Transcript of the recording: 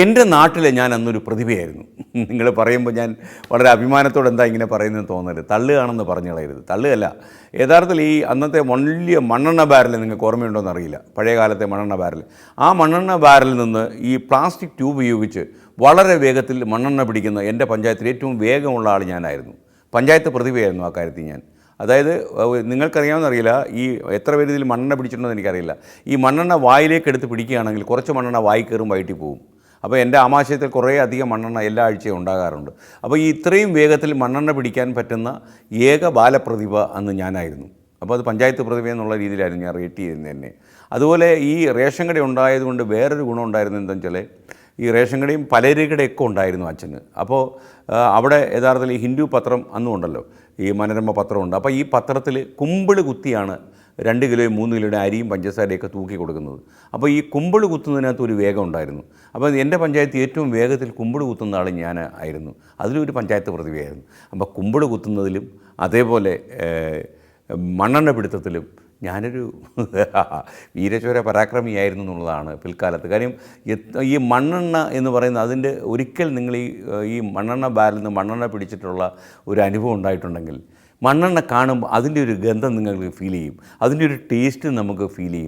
എന്റെ നാട്ടിലെ ഞാൻ അന്നൊരു പ്രതിഭയായിരുന്നു. നിങ്ങൾ പറയുമ്പോൾ ഞാൻ വളരെ അഭിമാനത്തോടെ എന്താ ഇങ്ങനെ പറയുന്നത് തോന്നരുത്. തള്ളുകയാണെന്ന് പറഞ്ഞു കളയരുത് തള്ളുകയല്ല യഥാർത്ഥത്തിൽ ഈ അന്നത്തെ വലിയ മണ്ണെണ്ണ ബാരൽ നിങ്ങൾക്ക് ഓർമ്മയുണ്ടോയെന്ന് അറിയില്ല. പഴയ കാലത്തെ മണ്ണെണ്ണ ബാരൽ. ആ മണ്ണെണ്ണ ബാരലിൽ നിന്ന് ഈ പ്ലാസ്റ്റിക് ട്യൂബ് ഉപയോഗിച്ച് വളരെ വേഗത്തിൽ മണ്ണെണ്ണ പിടിക്കുന്ന എന്റെ പഞ്ചായത്തിൽ ഏറ്റവും വേഗമുള്ള ആൾ ഞാനായിരുന്നു. പഞ്ചായത്ത് പ്രതിഭയായിരുന്നു ആ കാര്യത്തിൽ ഞാൻ. അതായത് നിങ്ങൾക്കറിയാമെന്നറിയില്ല ഈ എത്ര പേര് ഇതിൽ മണ്ണെണ്ണ പിടിച്ചിട്ടുണ്ടെന്ന് എനിക്കറിയില്ല. ഈ മണ്ണെണ്ണ വായിലേക്ക് എടുത്ത് പിടിക്കുകയാണെങ്കിൽ കുറച്ച് മണ്ണെണ്ണ വായി കയറും വയറ്റി പോകും. അപ്പോൾ എന്റെ ആമാശയത്തിൽ കുറേ അധികം മണ്ണെണ്ണ എല്ലാ ആഴ്ചയും ഉണ്ടാകാറുണ്ട്. അപ്പോൾ ഈ ഇത്രയും വേഗത്തിൽ മണ്ണെണ്ണ പിടിക്കാൻ പറ്റുന്ന ഏക ബാലപ്രതിഭ അന്ന് ഞാനായിരുന്നു. അപ്പോൾ അത് പഞ്ചായത്ത് പ്രതിഭ എന്നുള്ള രീതിയിലായിരുന്നു ഞാൻ റേറ്റ് ചെയ്യുന്നത് തന്നെ അതുപോലെ ഈ റേഷൻ കട ഉണ്ടായതുകൊണ്ട് വേറൊരു ഗുണം ഉണ്ടായിരുന്നു എന്താണെന്ന് വെച്ചാൽ ഈ റേഷൻ കടയും പലചരക്കടയൊക്കെ ഉണ്ടായിരുന്നു അച്ഛന്. അപ്പോൾ അവിടെ യഥാർത്ഥത്തിൽ ഹിന്ദു പത്രം അന്നും ഉണ്ടല്ലോ ഈ മനോരമ പത്രമുണ്ട്. അപ്പോൾ ഈ പത്രത്തിൽ കുമ്പിൾ കുത്തിയാണ് രണ്ട് കിലോയും മൂന്ന് കിലോയുടെ അരിയും പഞ്ചസാരയൊക്കെ തൂക്കി കൊടുക്കുന്നത്. അപ്പോൾ ഈ കുമ്പിൾ കുത്തുന്നതിനകത്ത് ഒരു വേഗം ഉണ്ടായിരുന്നു. അപ്പോൾ എന്റെ പഞ്ചായത്ത് ഏറ്റവും വേഗത്തിൽ കുമ്പിൾ കുത്തുന്ന ആൾ ഞാൻ ആയിരുന്നു. അതിലൊരു പഞ്ചായത്ത് പ്രതിഭയായിരുന്നു. അപ്പോൾ കുമ്പിൾ കുത്തുന്നതിലും അതേപോലെ മണ്ണെണ്ണ പിടുത്തത്തിലും ഞാനൊരു വീരചോര പരാക്രമിയായിരുന്നു എന്നുള്ളതാണ് പിൽക്കാലത്ത്. കാര്യം ഈ മണ്ണെണ്ണ എന്ന് പറയുന്നത് അതിന്റെ ഒരിക്കൽ നിങ്ങൾ ഈ ഈ മണ്ണെണ്ണ ബാരിൽ നിന്ന് മണ്ണെണ്ണ പിടിച്ചിട്ടുള്ള ഒരു അനുഭവം ഉണ്ടായിട്ടുണ്ടെങ്കിൽ മണ്ണെണ്ണ കാണുമ്പോൾ അതിന്റെ ഒരു ഗന്ധം നിങ്ങൾക്ക് ഫീൽ ചെയ്യും. അതിന്റെ ഒരു ടേസ്റ്റ് നമുക്ക് ഫീൽ ചെയ്യും.